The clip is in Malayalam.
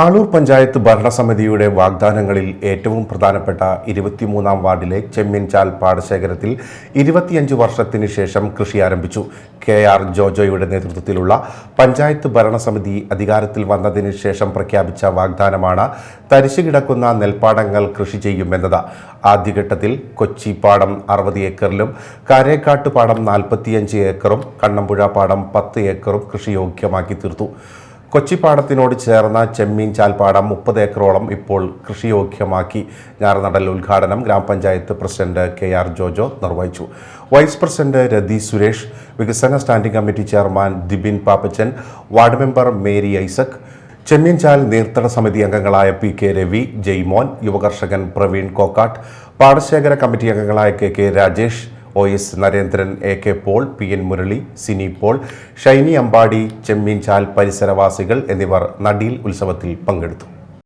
ആളൂർ പഞ്ചായത്ത് ഭരണസമിതിയുടെ വാഗ്ദാനങ്ങളിൽ ഏറ്റവും പ്രധാനപ്പെട്ട ഇരുപത്തിമൂന്നാം വാർഡിലെ ചെമ്മീൻചാൽ പാടശേഖരത്തിൽ ഇരുപത്തിയഞ്ച് വർഷത്തിന് ശേഷം കൃഷി ആരംഭിച്ചു. കെ ആർ ജോജോയുടെ നേതൃത്വത്തിലുള്ള പഞ്ചായത്ത് ഭരണസമിതി അധികാരത്തിൽ വന്നതിന് ശേഷം പ്രഖ്യാപിച്ച വാഗ്ദാനമാണ് തരിശു കിടക്കുന്ന നെൽപ്പാടങ്ങൾ കൃഷി ചെയ്യുമെന്നത്. ആദ്യഘട്ടത്തിൽ കൊച്ചി പാടം അറുപത് ഏക്കറിലും കാരേക്കാട്ട് പാടം നാൽപ്പത്തിയഞ്ച് ഏക്കറും കണ്ണമ്പുഴ പാടം പത്ത് ഏക്കറും കൃഷിയോഗ്യമാക്കി തീർത്തു. കൊച്ചിപ്പാടത്തിനോട് ചേർന്ന ചെമ്മീൻ ചാൽപ്പാടം മുപ്പത് ഏക്കറോളം ഇപ്പോൾ കൃഷിയോഗ്യമാക്കി. ഞാറുനടൽ ഉദ്ഘാടനം ഗ്രാമപഞ്ചായത്ത് പ്രസിഡന്റ് കെ ആർ ജോജോ നിർവഹിച്ചു. വൈസ് പ്രസിഡന്റ് രതി സുരേഷ് വികസന standing committee chairman Dibin Pappachan ward member Mary Isaac Chemmeenchal നീർത്തട സമിതി അംഗങ്ങളായ പി കെ രവി ജയ്മോൻ യുവകർഷകൻ പ്രവീൺ കോക്കാട്ട് പാടശേഖര കമ്മിറ്റി അംഗങ്ങളായ K K Rajesh O S Narendran A K Paul P N Murali Sini Paul Shiny Ambadi Chemmeenchal പരിസരവാസികൾ എന്നിവർ നടിയിൽ ഉത്സവത്തിൽ പങ്കെടുത്തു.